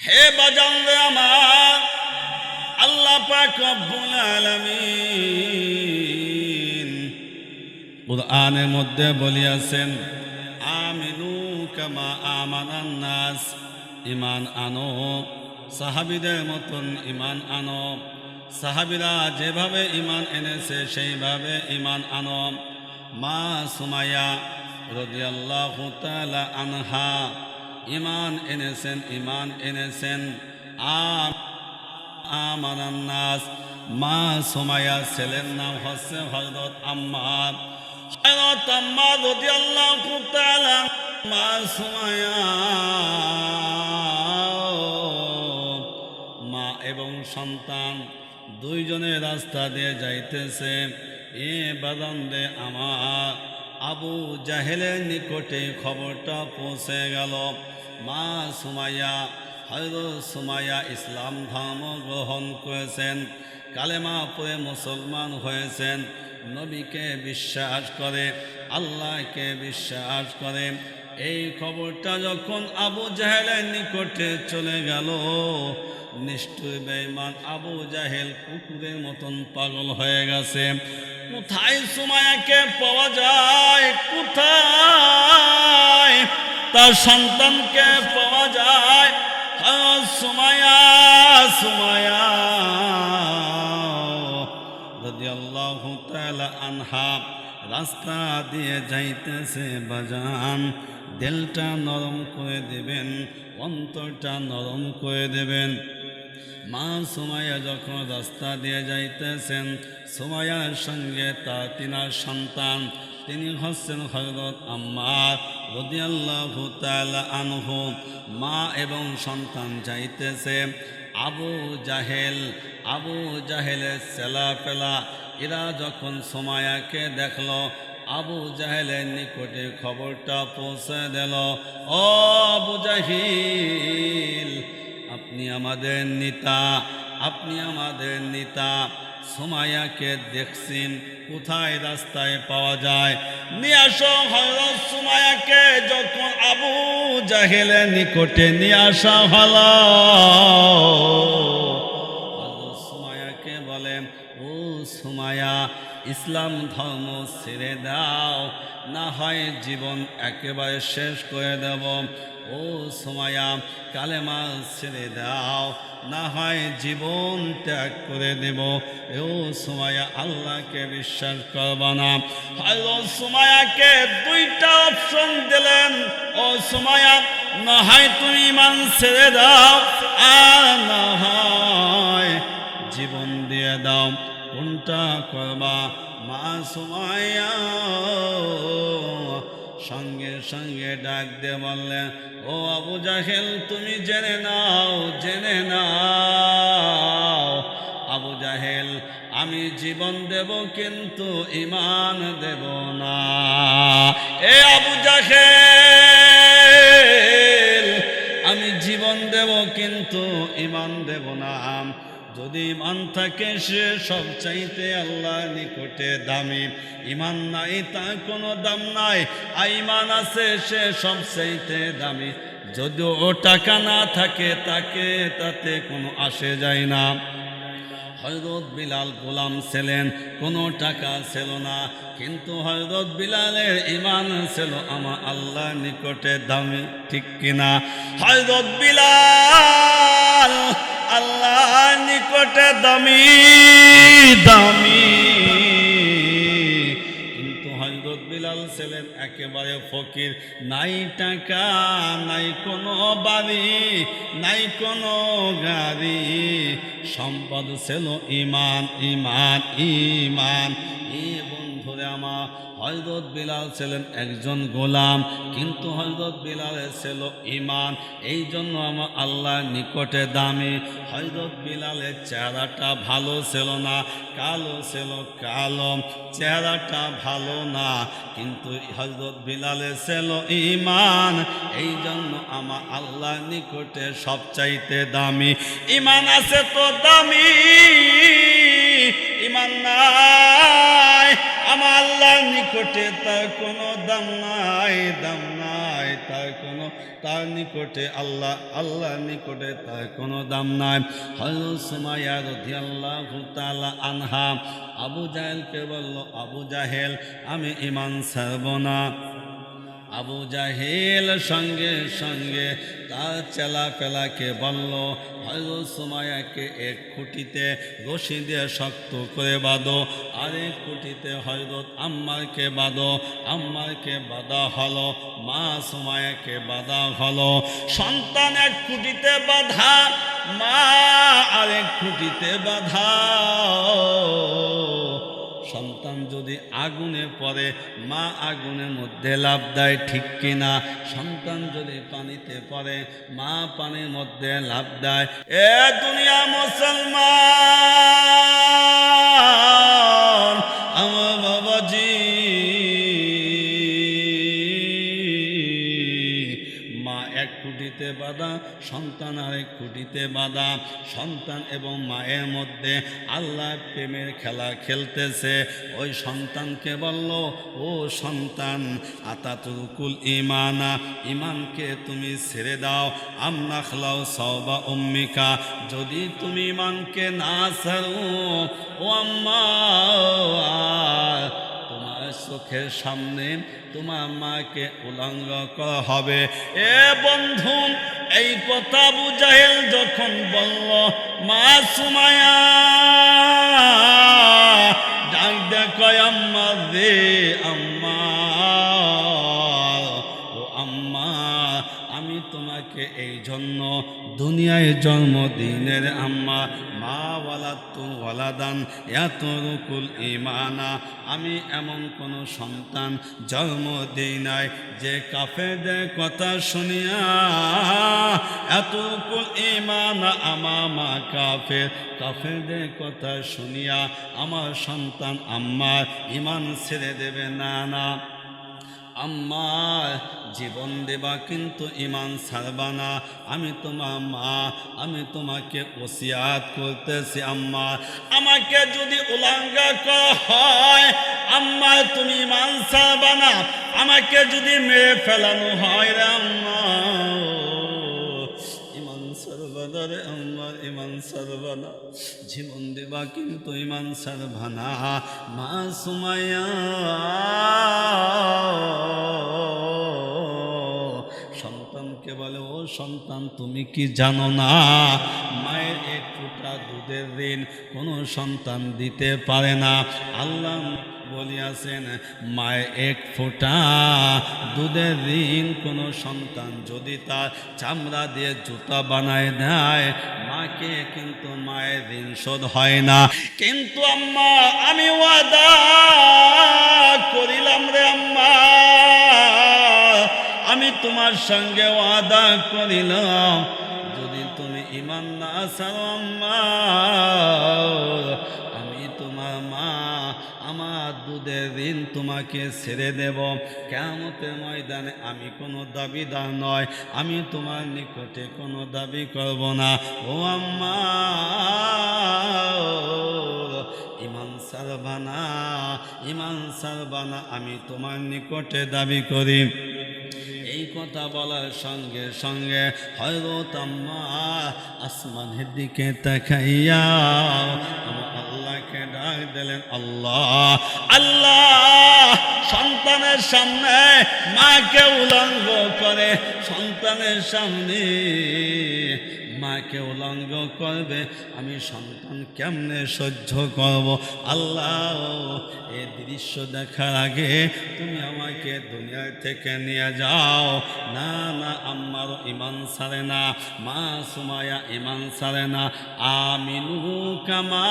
হে বাজানলে আমার, আল্লাহ পাক রব্বুল আলামিন কুরআনের মধ্যে বলিয়াছেন, আমিনু কামা আমানান নাস ইমান আনো, সাহাবিদের মতন ইমান আনো, সাহাবিরা যেভাবে ইমান এনেছে সেইভাবে ইমান আনো। মা সুমাইয়া রদিয়াল্লাহু তাআলা আনহা ইমান এনেছেন ইমান এনেছেন। আম আমানান্নাস, মা সুমাইয়া ছেলের নাম হচ্ছে হজরত আম্মার। হজরত আম্মার রাদিয়াল্লাহু তাআলা মা সুমাইয়া। মা এবং সন্তান দুইজনে রাস্তা দিয়ে যাইতেছে। এ বাদান্দে আমার আবু জাহেলের নিকটে খবরটা পৌঁছে গেল। মা সুমাইয়া হজরত সুমাইয়া ইসলাম ধর্ম গ্রহণ করেছেন। কালেমা পড়ে মুসলমান হয়েছেন। নবীকে বিশ্বাস করে, আল্লাহকে বিশ্বাস করে। এই খবরটা যখন আবু জাহেলের নিকটে চলে গেল, নিষ্ঠুর বেঈমান আবু জাহেল কুকুরের মতন পাগল হয়ে গেছে। কোথায় সুমায়াকে পাওয়া যায়? কোথায়? তার সন্তানকে পাওয়া যায়। হ্যাঁ, সুমায়া সুমায়া রাদিয়াল্লাহু তাআলা আনহা রাস্তা দিয়ে যাইতেছে বাজান। দিলটা নরম করে দেবেন অন্তরটা নরম করে দেবেন। মা সুমাইয়া যখন রাস্তা দিয়ে যাইতেছেন সুমাইয়ার সঙ্গে তার তিনার সন্তান তিনি হচ্ছেন হজরত আম্মার আনহু মা এবং সন্তান যাইতেছে আবু জাহেল, আবু জাহেলের সেলা পেলা এরা যখন সোমায়াকে দেখল, আবু জাহেলের নিকটে খবরটা পৌঁছে দিল আবু জাহিল, আপনি আমাদের নেতা, আপনি আমাদের নেতা। সুমায়াকে দেখছেন কোথায় রাস্তায় পাওয়া যায়? নিয়ে আসো হজরত সুমায়াকে যখন আবু জাহেলের নিকটে নিয়ে আসা হলো। হজরত সুমায়াকে বলেন, ও সুমায়া ইসলাম ধর্ম ছেড়ে দাও, না হয় জীবন একেবারে শেষ করে দেব। ও সুমায়া কালেমা ছেড়ে দাও, না হয় জীবন ত্যাগ করে দেব। ও সুমায়া আল্লাহকে বিশ্বাস করব না। সুমায়াকে দুইটা অপশন দিলেন। ও সুমায়া না হয় তুমি ইমান ছেড়ে দাও, আর না হয় জীবন দিয়ে দাও। কোনটা করবা মা সুমায়া সঙ্গে সঙ্গে ডাক দিয়ে বললেন, ও আবু জাহেল, তুমি জেনে নাও জেনে নাও, আবু জাহেল, আমি জীবন দেব কিন্তু ইমান দেব না। এ আবু জাহেল, আমি জীবন দেব কিন্তু ইমান দেব না। যদি ইমান থাকে সে সব চাইতে আল্লাহ নিকটে দামি। ইমান নাই তার কোনো দাম নাই। আর ইমান আছে, সে সব চাইতে দামি। যদিও টাকা না থাকে, তাকে তাতে কোনো আসে যায় না। হজরত বিলাল গোলাম ছিলেন, কোনো টাকা ছিল না। কিন্তু হজরত বিলালের ইমান ছিল আমার আল্লাহ নিকটে দামি, ঠিক কিনা? হজরত বিলাল আল্লাহ নিকটে দামি দামি। কিন্তু হজরত বিলাল ছিলেন একেবারে ফকির। নাই টাকা, নাই কোনো বাড়ি, নাই কোনো গাড়ি। সম্পদ ছিল ইমান ইমান ইমান। এ আমার হজরত বিলাল ছিলেন একজন গোলাম, কিন্তু হজরত বিলালের ছিল ইমান এই জন্য আমার আল্লাহর নিকটে দামি। হজরত বিলালের চেহারাটা ভালো ছিল না, কালো ছিল কালো চেহারাটা ভালো না, কিন্তু হজরত বিলালের ছিল ইমান এই জন্য আমার আল্লাহর নিকটে সবচাইতে দামি। ইমান আছে তো দামি ইমান নাই। আমার নিকটে তার কোনো দাম নাই দাম নাই, তার কোনো, তার নিকটে আল্লাহ, আল্লাহর নিকটে তার কোনো দাম নাই। হজরত সুমাইয়া রধি আল্লাহ তালা আনহা, আবু জাহেলকে বলল, আবু জাহেল, আমি ইমান ছাড়ব না। আবু জাহেল সঙ্গে সঙ্গে তার চেলা পেলাকে বলল হজরত সুমায়াকে এক খুঁটিতে রশি দিয়ে শক্ত করে বাঁধো আরেক খুঁটিতে হজরত আম্মারকে বাঁধো। আম্মারকে বাঁধা হলো, মা সুমায়াকে বাঁধা হলো। সন্তান এক খুঁটিতে বাঁধা, মা আরেক খুঁটিতে বাঁধা। সন্তান যদি আগুনে পড়ে, মা আগুনের মধ্যে লাভ দেয়, ঠিক কিনা? সন্তান যদি পানিতে পড়ে, মা পানির মধ্যে লাভ দেয়। এ দুনিয়া মুসলমান! সন্তান আরেক কুটিতে বাঁধা। সন্তান এবং মায়ের মধ্যে আল্লাহ প্রেমের খেলা খেলতেছে। ওই সন্তানকে বলল, ও সন্তান, আতাতুকুল ইমানা ইমানকে তুমি ছেড়ে দাও। আমনা খালাও সবা উম্মিকা, যদি তুমি ইমানকে না ছাড়ো, ও আম্মা, তোমার চোখের সামনে তোমার মাকে উলঙ্গ করা হবে। এ বন্ধু এই কথা বুঝাইল যখন বলল, মা সুমায়া, ডাক দেখো আম্মা রে আম্মা, ও আম্মা, আমি তোমাকে এই জন্য দুনিয়ায় জন্মদিনের আম্মা মা ওয়ালাদান এত রুকুল ইমানা আমি এমন কোন সন্তান জন্ম দিই নাই যে কাফেরদের কথা শুনিয়া এত রুকুল ইমানা আমা মা কাফের। কাফেরদের কথা শুনিয়া, আমার সন্তান আম্মার ইমান ছেড়ে দেবে না না। আম্মার জীবন দেবা কিন্তু ইমান ছাড়বা না। আমি তোমার মা, আমি তোমাকে ওসিয়াত করতেছি আম্মা। আমাকে যদি উলাঙ্গা হয়, আম্মা, তুমি ইমান ছাড়বা না। আমাকে যদি মেয়ে ফেলানো হয় রে আম্মা। সর্বদা আমার ইমান সর্বনা জীবন দেবা কিন্তু ইমান সর্বনা মা সুমায়া সন্তানকে বলে, ও সন্তান, তুমি কি জানো না? মায়ের এক ফুটা দুধের ঋণ কোনো সন্তান দিতে পারে না। আল্লাহ বলিয়াছেন মায়ের এক ফোঁটা দুধের ঋণ, কোনো সন্তান যদি তার চামড়া দিয়ে জুতা বানায় দেয় মাকে কিন্তু মায়ের ঋণ শোধ হয় না। কিন্তু আম্মা, আমি ওয়াদা করিলাম রে আম্মা, আমি তোমার সঙ্গে ওয়াদা করিলাম। যদি তুমি ইমান না ছাড়ো আম্মা দুধের ঋণ তোমাকে ছেড়ে দেব। কেমতের ময়দানে আমি কোনো দাবিদার নয়, আমি তোমার নিকটে কোনো দাবি করব না। ও আম্মা ইমান সারবানা ইমান সারবানা আমি তোমার নিকটে দাবি করি। এই কথা বলার সঙ্গে সঙ্গে হয়রত আম্মা আসমানের দিকে তাকাইয়া দিলেন আল্লাহ আল্লাহ সন্তানের সামনে মাকে উলঙ্গ করে সন্তানের সামনে মাকে উলঙ্গ করবে, আমি সন্তান কেমনে সহ্য করব? আল্লাহ, এ দৃশ্য দেখার আগে তুমি আমাকে দুনিয়া থেকে নিয়ে যাও। না না, আম্মারও ইমান সারে না, মা সুমায়া ইমান সারে না। আমিনু কামা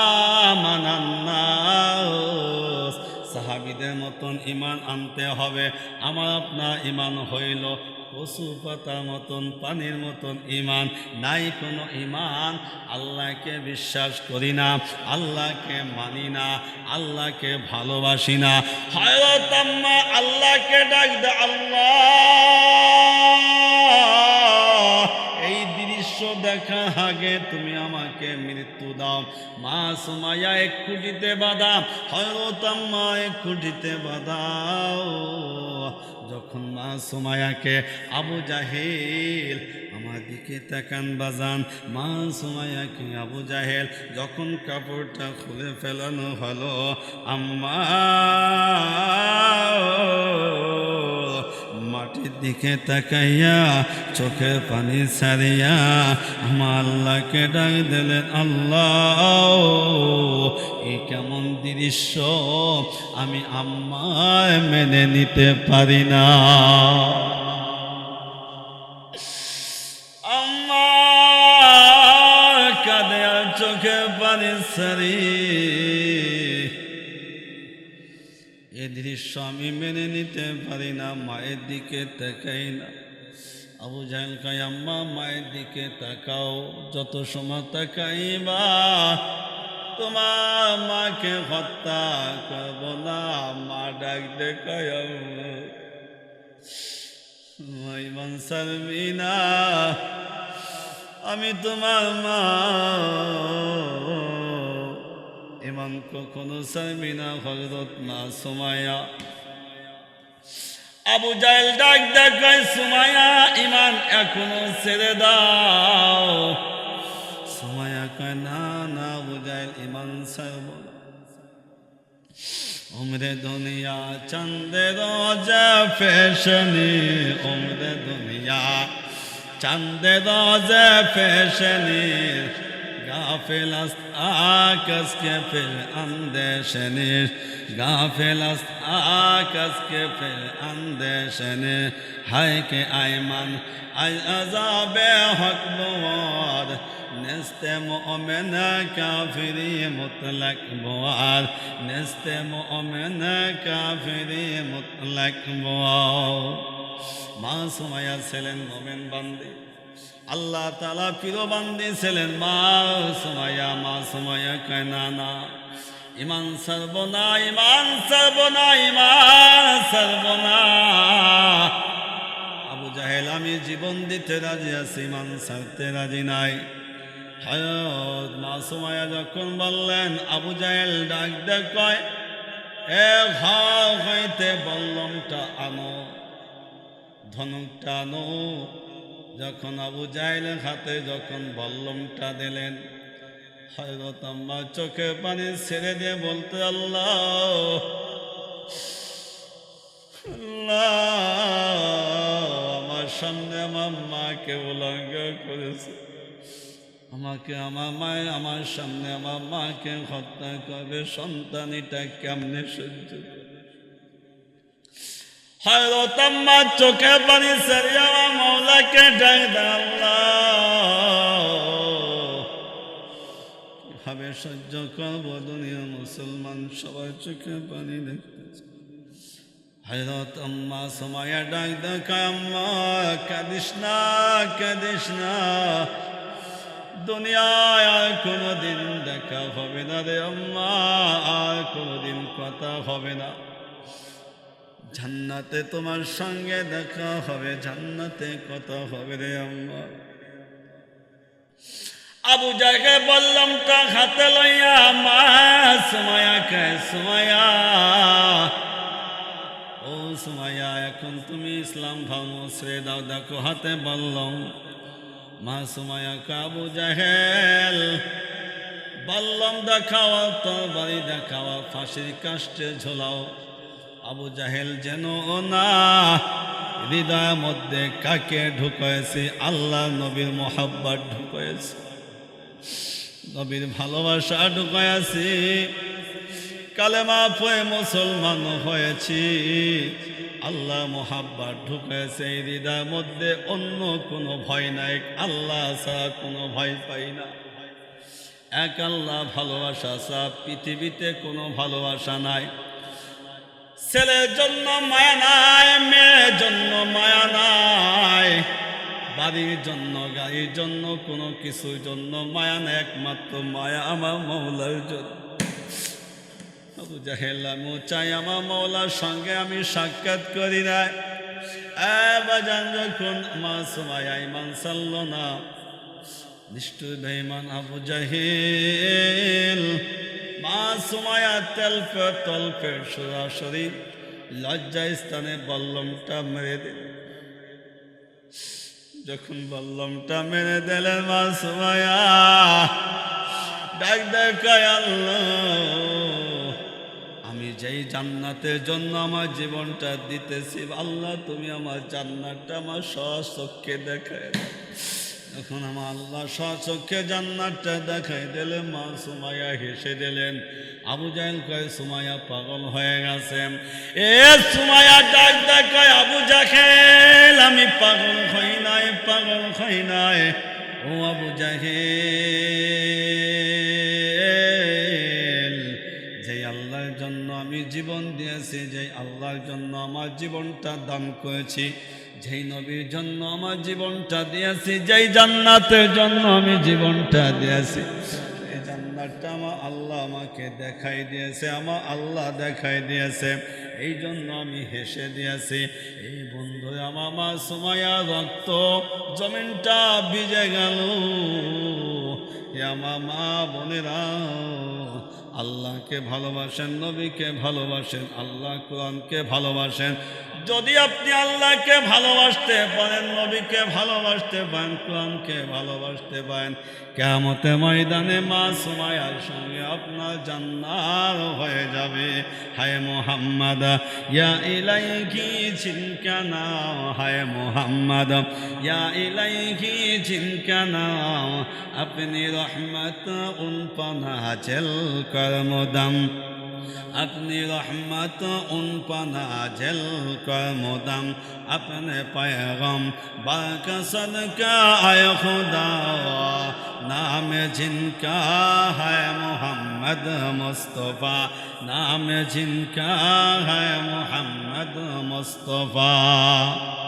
আমানান্নাস। সাহাবিদের মতন ইমান আনতে হবে। আমার আপনার ইমান হইল পশু পাতার মতন, পানির মতন ইমান নাই কোনো ইমান আল্লাহকে বিশ্বাস করি না, আল্লাহকে মানি না, আল্লাহকে ভালোবাসি না। হয়রত আল্লাহকে ডাক দে আল্লাহ! দৃশ্য দেখা আগে তুমি আমাকে মৃত্যু দাও। মা সুমাইয়া এক কুটিতে বাধা, হয়রত আম্মা এক কুটিতে বাধাও। যখন মা সুমায়াকে আবু জাহিল আমার দিকে তাকান বাজান, মা সুমায়াকে আবু জাহেল যখন কাপড়টা খুলে ফেলানো হলো, আম্মা দিকে তাকাইয়া চোখের পানি ছাড়িয়া আমার আল্লাহকে ডাক দিলেন, আল্লাহ এই কেমন দৃশ্য? আমি আম্মায় মেনে নিতে পারি না। আম্মা কাঁদে চোখে পানি সারি এ দৃশ্য আমি মেনে নিতে পারি না, মায়ের দিকে তাকাই না। আবু জাহেল কাই আম্মা, মায়ের দিকে তাকাও, যত সময় তাকাইবা, তোমার মাকে হত্যা করব না, মা ডাক দেখায় আমি তোমার মা ইমান কখনো সালমিনা হজরত মা সুমায়া আবু জাহেল ডাক দেখায় সুমায়া ইমান এখনও ছেড়ে দাও। সুমায়া কয়, না না, আবু জাহেল ইমান না উমরে দুনিয়া চন্দের ফ্যাশনে উমরে দুনিয়া চন্দের ফ্যাশনে গাফেল আকাশ ফির আন্দেশনে গাফেল আকাশ ফির আন্দেশনে। হায় কে আইমান, আই আজাবে হক বোয়ার, নেস্তে মোমেন কাফিরি মুতলক বোয়ার। নেস্তে মোমেন কাফিরি মুতলক বোয়ার। মা সুমায়া ছিলেন মোমেন বান্দি। আল্লাহ তালা প্রিয় বান্দি ছিলেন মা সুমায়া মা সুমায়া কেনা না। ইমান সর্বনা ইমান সর্বনা ইমান সর্বনা আবু জাহেল, আমি জীবন দিতে রাজি আছি, ইমান ছাড়তে রাজি নাই। হয়ত মা সুমায়া যখন বললেন, আবু জাহেল ডাক ডাক কয়, এ ঘর হইতে বল্লমটা আনো, ধনুকটা আনো যখন আবু জাহেলের হাতে যখন বল্লমটা দিলেন, হয়রত আম্মা চোখে পানি ছেড়ে দিয়ে বলতে, আল্লাহ আমার সামনে আমার মাকে উলঙ্গ করেছে। আমাকে আমার মায় আমার সামনে আমার মাকে হত্যা করবে। সন্তান এটা কেমনে সহ্য করবে? আম্মা চোখে পানি সারিয়া মৌলাকে আল্লাহ। কীভাবে সহ্য করব মুসলমান সবার চোখে পানি দেখতেছে। হজরত সময়া ডাক দেখা কাঁদিস না কাঁদিস না। দুনিয়ায় আর কোনোদিন দেখা হবে না রে আম্মা, আর কোনোদিন কথা হবে না। জান্নাতে তোমার সঙ্গে দেখা হবে, জান্নাতে কথা হবে রে আম্মা। আবু জায়গায় বললাম তা হাতে লইয়া মা সুমায়া কে সুমায়া ও সুমায়া এখন তুমি ইসলাম ধর্ম ছেড়ে দাও, দেখো হাতে বললাম। মা সুমায়া কাবু জাহেল? বললাম, দেখাও তোর বাড়ি দেখাও, ফাঁসির কাষ্টে ঝোলাও। আবু জাহেল যেন না হৃদয়ের মধ্যে কাকে ঢুকাইছে, আল্লাহ নবীর মোহাব্বত ঢুকাইছে, নবীর ভালোবাসা ঢুকাইছি, কালেমা পয়ে মুসলমান হয়েছি, আল্লাহ মোহাব্বত ঢুকেছে এই হৃদয়ের মধ্যে অন্য কোনো ভয় নাই, আল্লাহ ছাড়া কোনো ভয় পাই না। এক আল্লাহ ভালোবাসা ছাড়া পৃথিবীতে কোনো ভালোবাসা নাই। ছেলের জন্য মায়া নাই মেয়ের জন্য মায়া নাই। বাড়ির জন্য, গাড়ির জন্য, কোনো কিছুর জন্য মায়া নাই, একমাত্র মায়া আমার মৌলার জন্য। আবু জাহেল আমি চাই আমার মৌলার সঙ্গে আমি সাক্ষাৎ করি না। বাজান যখন মা সময় ইমান সারল না নিষ্ঠুর বেঈমান আবু জাহেল। মা সুমায়া তেলপে তলপে সরাসরি লজ্জা স্থানে বল্লমটা মেরে দিল। যখন বল্লমটা মেরে দিলেন মা সুমায়া ডাক দেখায় আমি যেই জান্নাতের জন্য আমার জীবনটা দিতেছি, আল্লাহ তুমি আমার জান্নাতটা আমার সচক্ষে দেখায় যখন আমার আল্লাহ সচক্ষে জান্নাতটা দেখাই দিলেন, মা সুমাইয়া হেসে দিলেন, আবু জাহেল কয়, সুমাইয়া পাগল হয়ে গেছে। এ সুমাইয়া ডাক কয়, আবু জাহেল, আমি পাগল হই নাই, পাগল হই নাই। ও আবু জাহেল যে আল্লাহর জন্য আমি জীবন দিয়েছি যে আল্লাহর জন্য আমার জীবনটা দান করেছি যেই নবীর জন্য আমার জীবনটা দিয়েছি, যেই জান্নাতের জন্য আমি জীবনটা দিয়েছি। এই জান্নাতটা আমার আল্লাহ আমাকে দেখাই দিয়েছে, আমার আল্লাহ দেখাই দিয়েছে। এই জন্য আমি হেসে দিয়েছি, এই বন্ধু আমার মা সুমায়া রক্ত জমিনটা ভিজে গেল। আমার মা বোনেরা, আল্লাহকে ভালোবাসেন, নবীকে ভালোবাসেন, আল্লাহ কোরআনকে ভালোবাসেন। যদি আপনি আল্লাহকে ভালোবাসতে পারেন নবীকে ভালোবাসতে পারেন কোরআনকে ভালোবাসতে পারেন কেমতে ময়দানে মা সুমায়ার সঙ্গে আপনার জান্নার হয়ে যাবে। হায় মোহাম্মদ, ইয়া ইলাই কি চিনকানাও হায় মোহাম্মদ, ইয়া ইলাই কি চিনকানাও আপনি রহমত উনপনা জেল কর্মদম আপনি রহমত উন পানা জল কর্মদম আপনি পয়গম বাক সদকা আয় খুদা। नाम जिनका है मोहम्मद मुस्तफ़ा नाम जिनका है मोहम्मद मुस्तफ़ा